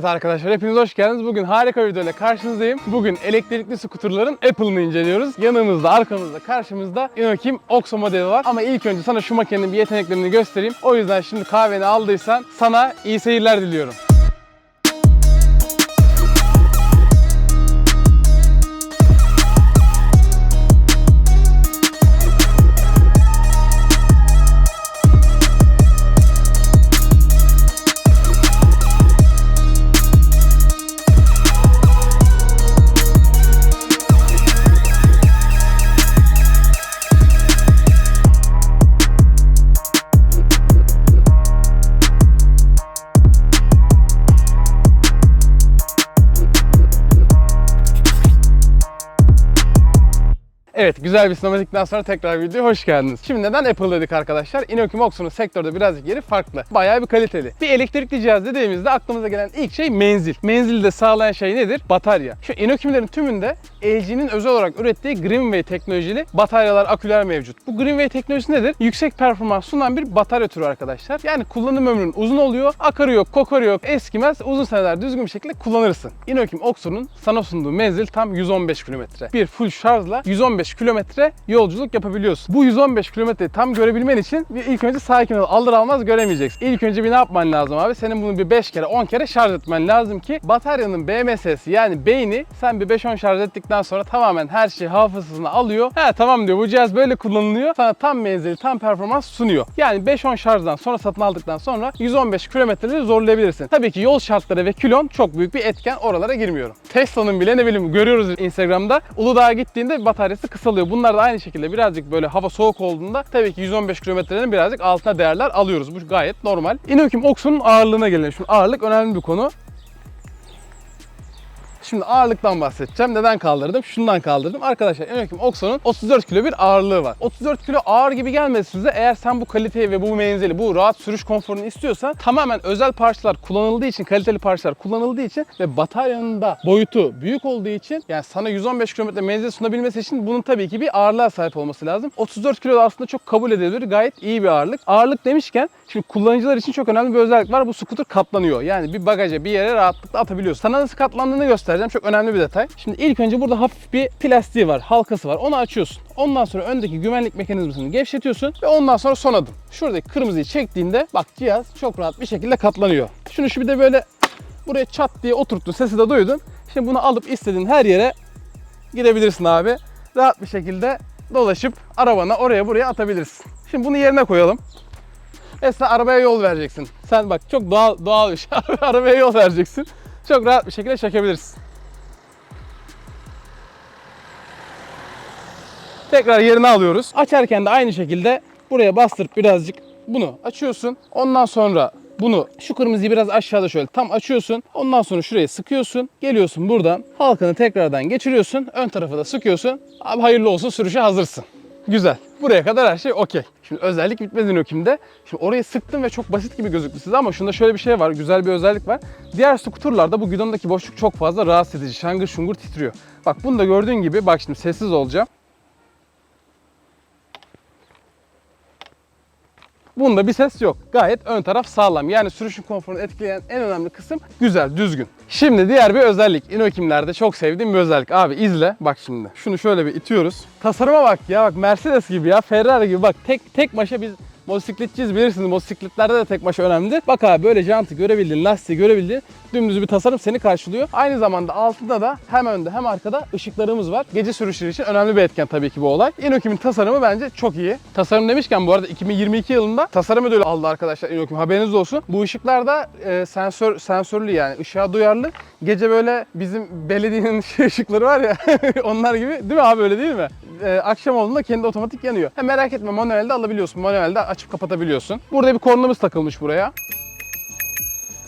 Evet arkadaşlar hepiniz hoş geldiniz. Bugün harika bir videoyla karşınızdayım. Bugün elektrikli skuterların Apple'ını inceliyoruz. Yanımızda, arkamızda, karşımızda Inokim Oxo modeli var. Ama ilk önce sana şu makinenin bir yeteneklerini göstereyim. O yüzden şimdi kahveni aldıysan sana iyi seyirler diliyorum. Evet güzel bir sinematikten sonra tekrar videoya hoş geldiniz. Şimdi neden Apple dedik arkadaşlar? Inokim Oxo'nun sektörde birazcık yeri farklı. Bayağı bir kaliteli. Bir elektrikli cihaz dediğimizde aklımıza gelen ilk şey menzil. Menzili de sağlayan şey nedir? Batarya. Şu Inokim'lerin tümünde LG'nin özel olarak ürettiği Greenway teknolojili bataryalar, aküler mevcut. Bu Greenway teknolojisi nedir? Yüksek performans sunan bir batarya türü arkadaşlar. Yani kullanım ömrün uzun oluyor. Akarı yok, kokarı yok, eskimez. Uzun seneler düzgün bir şekilde kullanırsın. Inokim Oxo'nun sana sunduğu menzil tam 115 kilometre. Bir full şarjla 115 kilometre yolculuk yapabiliyorsun. Bu 115 kilometreyi tam görebilmen için bir ilk önce sakin ol. Alır almaz göremeyeceksin. İlk önce bir ne yapman lazım abi? Senin bunu bir 5 kere 10 kere şarj etmen lazım ki bataryanın BMS'si yani beyni sen bir 5-10 şarj ettikten sonra tamamen her şeyi hafızasına alıyor. He tamam diyor bu cihaz böyle kullanılıyor. Sana tam menzil, tam performans sunuyor. Yani 5-10 şarjdan sonra satın aldıktan sonra 115 kilometreleri zorlayabilirsin. Tabii ki yol şartları ve kilon çok büyük bir etken. Oralara girmiyorum. Tesla'nın bile ne bileyim görüyoruz Instagram'da. Uludağ'a gittiğinde bataryası kısalıyor. Bunlar da aynı şekilde birazcık böyle hava soğuk olduğunda tabii ki 115 kilometrenin birazcık altına değerler alıyoruz. Bu gayet normal. Inokim Oxo'nun ağırlığına gelelim. Şimdi ağırlık önemli bir konu. Şimdi ağırlıktan bahsedeceğim. Neden kaldırdım? Şundan kaldırdım. Arkadaşlar Inokim Oxo'nun 34 kilo bir ağırlığı var. 34 kilo ağır gibi gelmesi size eğer sen bu kaliteyi ve bu menzili, bu rahat sürüş konforunu istiyorsan tamamen özel parçalar kullanıldığı için, kaliteli parçalar kullanıldığı için ve bataryanın da boyutu büyük olduğu için yani sana 115 km menzil sunabilmesi için bunun tabii ki bir ağırlığa sahip olması lazım. 34 kilo da aslında çok kabul edilebilir. Gayet iyi bir ağırlık. Ağırlık demişken şimdi kullanıcılar için çok önemli bir özellik var. Bu scooter katlanıyor. Yani bir bagaja bir yere rahatlıkla atabiliyorsun. Sana nasıl katlandığını göstereceğim. Çok önemli bir detay. Şimdi ilk önce burada hafif bir plastiği var. Halkası var. Onu açıyorsun. Ondan sonra öndeki güvenlik mekanizmasını gevşetiyorsun ve ondan sonra son adım. Şuradaki kırmızıyı çektiğinde bak cihaz çok rahat bir şekilde katlanıyor. Şunu şu bir de böyle buraya çat diye oturttun. Sesi de duydun. Şimdi bunu alıp istediğin her yere gidebilirsin abi. Rahat bir şekilde dolaşıp arabana oraya buraya atabilirsin. Şimdi bunu yerine koyalım. Mesela arabaya yol vereceksin. Sen bak çok doğal doğal bir şey. arabaya yol vereceksin. Çok rahat bir şekilde çekebilirsin. Tekrar yerine alıyoruz. Açarken de aynı şekilde buraya bastırıp birazcık bunu açıyorsun. Ondan sonra bunu şu kırmızıyı biraz aşağıda şöyle tam açıyorsun. Ondan sonra şuraya sıkıyorsun. Geliyorsun buradan halkanı tekrardan geçiriyorsun. Ön tarafa da sıkıyorsun. Abi hayırlı olsun sürüşe hazırsın. Güzel. Buraya kadar her şey okey. Şimdi özellik bitmez Inokim'de. Şimdi orayı sıktım ve çok basit gibi gözüktü size ama şunda şöyle bir şey var. Güzel bir özellik var. Diğer skuterlarda bu gidondaki boşluk çok fazla rahatsız edici. Şangır şungur titriyor. Bak bunu da gördüğün gibi bak şimdi sessiz olacağım. Bunda bir ses yok. Gayet ön taraf sağlam. Yani sürüşün konforunu etkileyen en önemli kısım güzel, düzgün. Şimdi diğer bir özellik. Inokim'lerde çok sevdiğim bir özellik. Abi izle. Bak şimdi. Şunu şöyle bir itiyoruz. Tasarıma bak ya. Bak Mercedes gibi ya. Ferrari gibi. Bak tek tek maşa biz motosikletçiyiz bilirsiniz. Motosikletlerde de tek maşa önemlidir. Bak abi böyle jantı görebildiğin, lastiği görebildiğin dümdüz bir tasarım seni karşılıyor. Aynı zamanda altında da hem önde hem arkada ışıklarımız var. Gece sürüşleri için önemli bir etken tabii ki bu olay. Inokim'in tasarımı bence çok iyi. Tasarım demişken bu arada 2022 yılında tasarım ödülü aldı arkadaşlar Inokim. Haberiniz olsun. Bu ışıklar da e, sensör sensörlü yani ışığa duyarlı. Gece böyle bizim belediyenin şey ışıkları var ya onlar gibi değil mi abi öyle değil mi? E, akşam olduğunda kendi otomatik yanıyor. Ha, merak etme manuelde alabiliyorsun. Manuelde açıp kapatabiliyorsun. Burada bir kornamız takılmış buraya.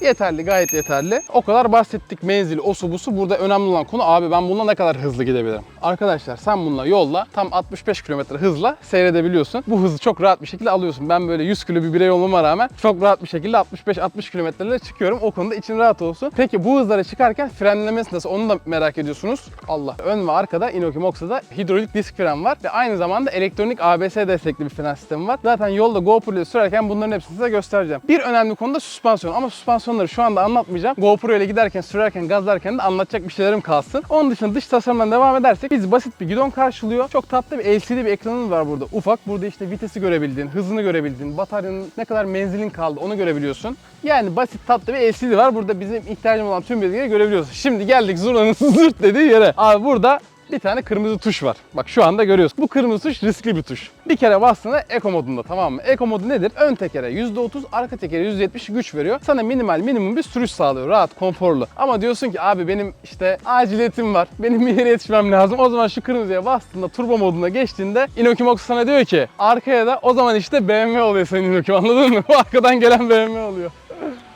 Yeterli, gayet yeterli. O kadar bahsettik menzil, osu busu. Burada önemli olan konu abi ben bununla ne kadar hızlı gidebilirim? Arkadaşlar sen bununla yolla tam 65 km hızla seyredebiliyorsun. Bu hızı çok rahat bir şekilde alıyorsun. Ben böyle 100 kilo bir birey olmama rağmen çok rahat bir şekilde 65-60 kilometrelere çıkıyorum. O konuda için rahat olsun. Peki bu hızlara çıkarken frenlemesi nasıl? Onu da merak ediyorsunuz. Allah. Ön ve arkada Inokim Oxa'da hidrolik disk fren var ve aynı zamanda elektronik ABS destekli bir fren sistemi var. Zaten yolda GoPro ile sürerken bunların hepsini size göstereceğim. Bir önemli konu da süspansiyon ama süspansiyon fonksiyonları şu anda anlatmayacağım. GoPro ile giderken, sürerken, gazlarken de anlatacak bir şeylerim kalsın. Onun dışında dış tasarımdan devam edersek biz basit bir gidon karşılıyor. Çok tatlı bir LCD bir ekranımız var burada. Ufak. Burada işte vitesi görebildiğin, hızını görebildiğin, bataryanın ne kadar menzilin kaldı onu görebiliyorsun. Yani basit tatlı bir LCD var. Burada bizim ihtiyacımız olan tüm bilgileri görebiliyorsun. Şimdi geldik Zurna'nın zırt dediği yere. Abi burada bir tane kırmızı tuş var. Bak şu anda görüyorsun. Bu kırmızı tuş riskli bir tuş. Bir kere bastığında Eco modunda tamam mı? Eco modu nedir? Ön tekere %30, arka tekere %70 güç veriyor. Sana minimal minimum bir sürüş sağlıyor. Rahat, konforlu. Ama diyorsun ki abi benim işte aciliyetim var. Benim bir yere yetişmem lazım. O zaman şu kırmızıya bastığında turbo moduna geçtiğinde Inoki sana diyor ki arkaya da o zaman işte BMW oluyor senin Inoki anladın mı? Bu arkadan gelen BMW oluyor.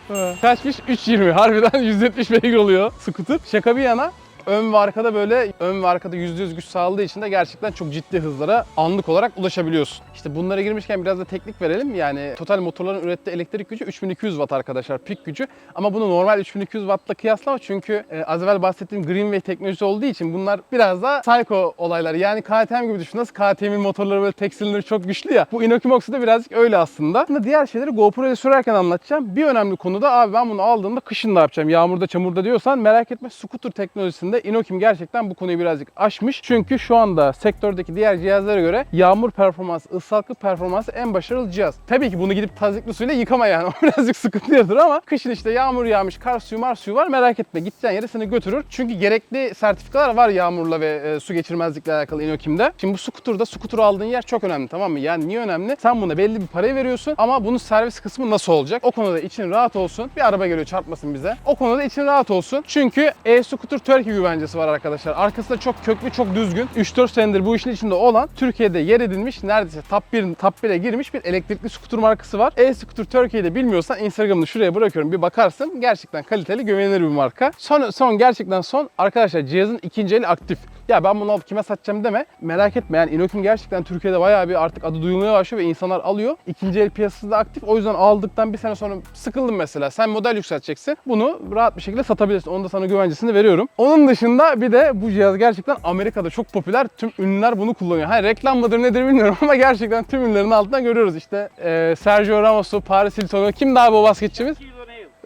Kaçmış? 3.20. Harbiden 170 beygir oluyor scooter. Şaka bir yana ön ve arkada böyle ön ve arkada %100 güç sağladığı için de gerçekten çok ciddi hızlara anlık olarak ulaşabiliyorsun. İşte bunlara girmişken biraz da teknik verelim. Yani total motorların ürettiği elektrik gücü 3200 watt arkadaşlar pik gücü. Ama bunu normal 3200 wattla kıyaslama çünkü e, az evvel bahsettiğim Greenway teknolojisi olduğu için bunlar biraz da psycho olaylar. Yani KTM gibi düşün. Nasıl KTM'in motorları böyle tek silindir çok güçlü ya. Bu Inoki Mox'u da birazcık öyle aslında. Aslında diğer şeyleri GoPro ile sürerken anlatacağım. Bir önemli konu da abi ben bunu aldığımda kışın ne yapacağım? Yağmurda çamurda diyorsan merak etme scooter teknolojisinde Inokim gerçekten bu konuyu birazcık aşmış. Çünkü şu anda sektördeki diğer cihazlara göre yağmur performansı, ıslaklık performansı en başarılı cihaz. Tabii ki bunu gidip tazikli suyla yıkama yani. O birazcık sıkıntı yaratır ama kışın işte yağmur yağmış, kar suyu, mar suyu var merak etme. Gideceğin yere seni götürür. Çünkü gerekli sertifikalar var yağmurla ve e, su geçirmezlikle alakalı Inokim'de. Şimdi bu scooter'da scooter aldığın yer çok önemli tamam mı? Yani niye önemli? Sen buna belli bir parayı veriyorsun ama bunun servis kısmı nasıl olacak? O konuda için rahat olsun. Bir araba geliyor çarpmasın bize. O konuda için rahat olsun. Çünkü e-scooter Turkey güvencesi var arkadaşlar. Arkasında çok köklü, çok düzgün. 3-4 senedir bu işin içinde olan Türkiye'de yer edilmiş neredeyse top 1, top 1'e girmiş bir elektrikli scooter markası var. E-scooter Turkey'yi de bilmiyorsan Instagram'ını şuraya bırakıyorum. Bir bakarsın. Gerçekten kaliteli, güvenilir bir marka. Son, son gerçekten son. Arkadaşlar cihazın ikinci eli aktif. Ya ben bunu alıp kime satacağım deme. Merak etme yani Inokim gerçekten Türkiye'de bayağı bir artık adı duyulmaya başlıyor ve insanlar alıyor. İkinci el piyasası da aktif. O yüzden aldıktan bir sene sonra sıkıldın mesela. Sen model yükselteceksin. Bunu rahat bir şekilde satabilirsin. Onu da sana güvencesini veriyorum. Onun dışında bir de bu cihaz gerçekten Amerika'da çok popüler. Tüm ünlüler bunu kullanıyor. Hayır reklam mıdır nedir bilmiyorum ama gerçekten tüm ünlülerin altından görüyoruz. İşte e, Sergio Ramos'u, Paris Hilton'u. Kim daha bu basketçimiz?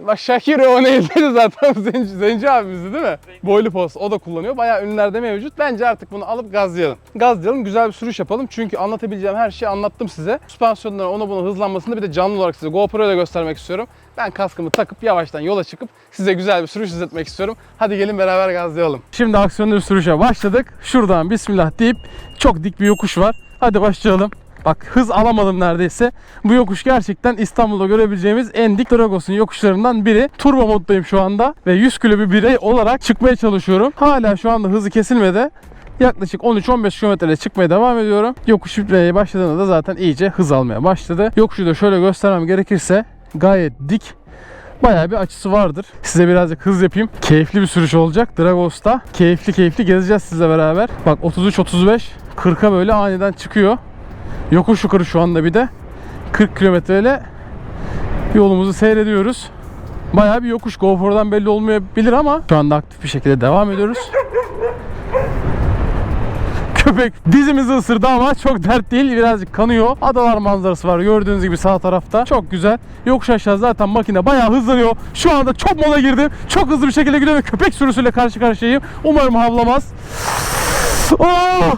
Bak Shakira O'Neal'deydi zaten Zenci, Zenci abimizdi değil mi? Boylu post o da kullanıyor. Bayağı ünlülerde mevcut. Bence artık bunu alıp gazlayalım. Gazlayalım güzel bir sürüş yapalım. Çünkü anlatabileceğim her şeyi anlattım size. Süspansiyonların ona buna hızlanmasını bir de canlı olarak size GoPro ile göstermek istiyorum. Ben kaskımı takıp yavaştan yola çıkıp size güzel bir sürüş izletmek istiyorum. Hadi gelin beraber gazlayalım. Şimdi aksiyonlu bir sürüşe başladık. Şuradan bismillah deyip çok dik bir yokuş var. Hadi başlayalım. Bak hız alamadım neredeyse. Bu yokuş gerçekten İstanbul'da görebileceğimiz en dik Dragos'un yokuşlarından biri. Turbo moddayım şu anda ve 100 kilo bir birey olarak çıkmaya çalışıyorum. Hala şu anda hızı kesilmedi. Yaklaşık 13-15 kilometre çıkmaya devam ediyorum. Yokuş bitirmeye başladığında da zaten iyice hız almaya başladı. Yokuşu da şöyle göstermem gerekirse gayet dik. Bayağı bir açısı vardır. Size birazcık hız yapayım. Keyifli bir sürüş olacak Dragos'ta. Keyifli keyifli gezeceğiz sizle beraber. Bak 33-35 40'a böyle aniden çıkıyor. Yokuş yukarı şu anda bir de 40 kilometreyle yolumuzu seyrediyoruz. Bayağı bir yokuş GoPro'dan belli olmayabilir ama şu anda aktif bir şekilde devam ediyoruz. Köpek dizimizi ısırdı ama çok dert değil birazcık kanıyor. Adalar manzarası var gördüğünüz gibi sağ tarafta. Çok güzel. Yokuş aşağı zaten makine bayağı hızlanıyor. Şu anda çok mola girdim. Çok hızlı bir şekilde gidiyor ve köpek sürüsüyle karşı karşıyayım. Umarım havlamaz. Oh!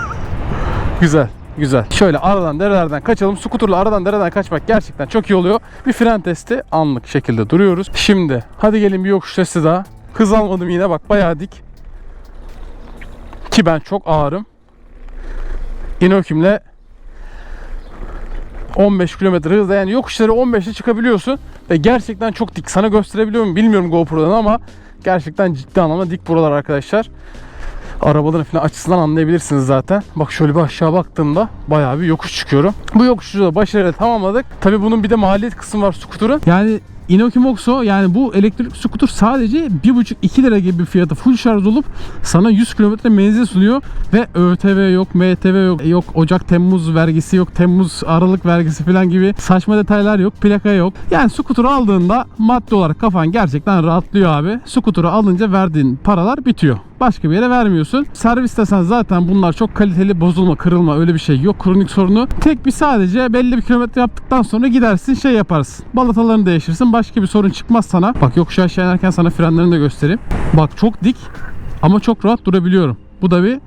güzel. Güzel. Şöyle aradan derelerden kaçalım. Skuturla aradan dereden kaçmak gerçekten çok iyi oluyor. Bir fren testi anlık şekilde duruyoruz. Şimdi hadi gelin bir yokuş testi daha. Hız almadım yine bak bayağı dik. Ki ben çok ağırım. Inokim'le 15 kilometre hızla yani yokuşları 15'te çıkabiliyorsun. Ve gerçekten çok dik. Sana gösterebiliyor muyum bilmiyorum GoPro'dan ama gerçekten ciddi anlamda dik buralar arkadaşlar arabaların falan açısından anlayabilirsiniz zaten. Bak şöyle bir aşağı baktığımda bayağı bir yokuş çıkıyorum. Bu yokuşu da başarıyla tamamladık. Tabii bunun bir de maliyet kısmı var skuturun. Yani Inoki Moxo yani bu elektrik skuter sadece 1,5-2 lira gibi bir fiyatı full şarj olup sana 100 kilometre menzil sunuyor ve ÖTV yok, MTV yok, yok Ocak Temmuz vergisi yok, Temmuz Aralık vergisi falan gibi saçma detaylar yok, plaka yok. Yani skuter aldığında maddi olarak kafan gerçekten rahatlıyor abi. Skuter'ı alınca verdiğin paralar bitiyor. Başka bir yere vermiyorsun. Servis desen zaten bunlar çok kaliteli bozulma, kırılma öyle bir şey yok. Kronik sorunu. Tek bir sadece belli bir kilometre yaptıktan sonra gidersin şey yaparsın. Balatalarını değişirsin. Başka bir sorun çıkmaz sana. Bak yokuş aşağı inerken sana frenlerini de göstereyim. Bak çok dik ama çok rahat durabiliyorum. Bu da bir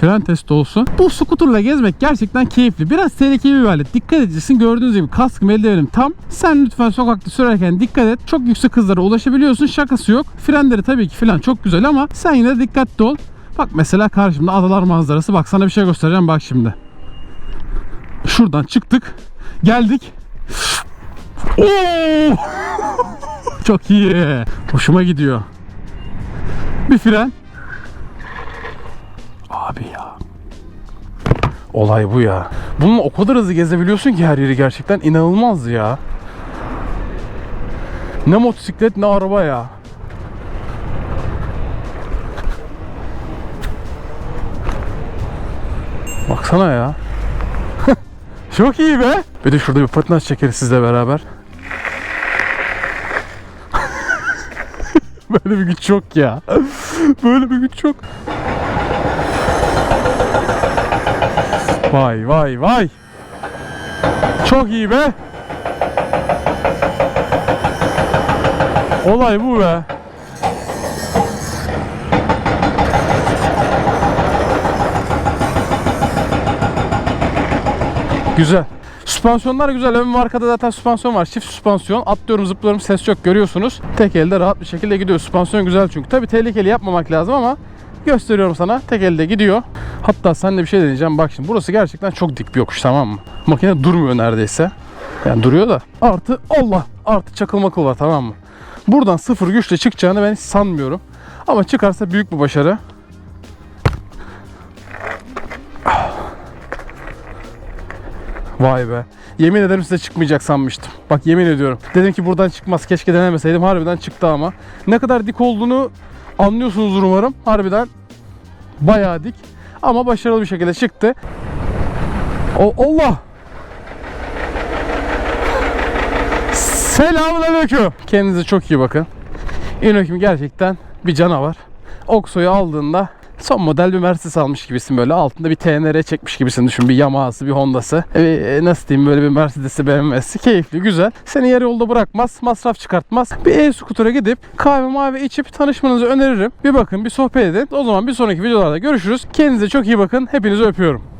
fren testi olsun. Bu skuterla gezmek gerçekten keyifli. Biraz tehlikeli bir alet. Dikkat edeceksin. Gördüğünüz gibi kaskım eldivenim tam. Sen lütfen sokakta sürerken dikkat et. Çok yüksek hızlara ulaşabiliyorsun. Şakası yok. Frenleri tabii ki falan çok güzel ama sen yine dikkatli ol. Bak mesela karşımda adalar manzarası. Bak sana bir şey göstereceğim bak şimdi. Şuradan çıktık. Geldik. Oo! çok iyi. Hoşuma gidiyor. Bir fren. Abi ya. Olay bu ya. Bununla o kadar hızlı gezebiliyorsun ki her yeri gerçekten inanılmaz ya. Ne motosiklet ne araba ya. Baksana ya. Çok iyi be. Bir de şurada bir patinaj çekeriz sizle beraber. Böyle bir güç yok ya. Böyle bir güç yok. Vay vay vay. Çok iyi be. Olay bu be. Güzel. Süspansiyonlar güzel. Ön ve arkada zaten süspansiyon var. Çift süspansiyon. Atlıyorum zıplıyorum ses yok görüyorsunuz. Tek elde rahat bir şekilde gidiyor. Süspansiyon güzel çünkü. Tabi tehlikeli yapmamak lazım ama gösteriyorum sana. Tek elde gidiyor. Hatta sen de bir şey deneyeceğim. Bak şimdi burası gerçekten çok dik bir yokuş tamam mı? Makine durmuyor neredeyse. Yani duruyor da. Artı Allah. Artı çakılma kıl var tamam mı? Buradan sıfır güçle çıkacağını ben hiç sanmıyorum. Ama çıkarsa büyük bir başarı. Vay be. Yemin ederim size çıkmayacak sanmıştım. Bak yemin ediyorum. Dedim ki buradan çıkmaz. Keşke denemeseydim. Harbiden çıktı ama. Ne kadar dik olduğunu anlıyorsunuzdur umarım. Harbiden bayağı dik. Ama başarılı bir şekilde çıktı. O Allah! Selamünaleyküm. Kendinize çok iyi bakın. Inokim gerçekten bir canavar. Okso'yu aldığında son model bir Mercedes almış gibisin böyle. Altında bir TNR çekmiş gibisin düşün. Bir Yamaha'sı, bir Honda'sı. E, nasıl diyeyim böyle bir Mercedes'i BMW'si. Keyifli, güzel. Seni yarı yolda bırakmaz, masraf çıkartmaz. Bir e-scooter'a gidip kahve mavi içip tanışmanızı öneririm. Bir bakın, bir sohbet edin. O zaman bir sonraki videolarda görüşürüz. Kendinize çok iyi bakın. Hepinizi öpüyorum.